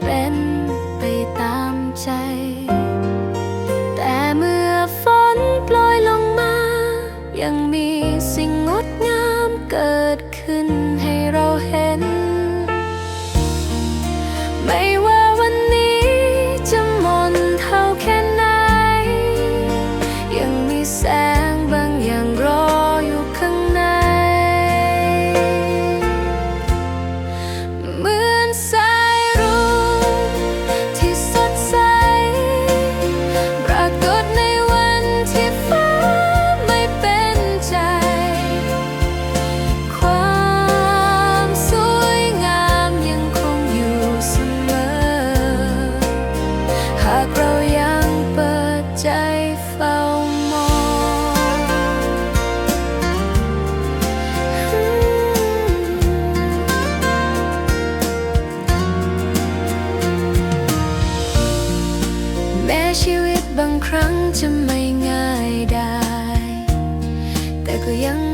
เป็นไปตามใจ แต่เมื่อฝนโปรยลงมา ยังมีสิ่งงดงามเกิดขึ้น แม้ชีวิตบางครั้งจะไม่ง่ายได้ แต่ก็ยัง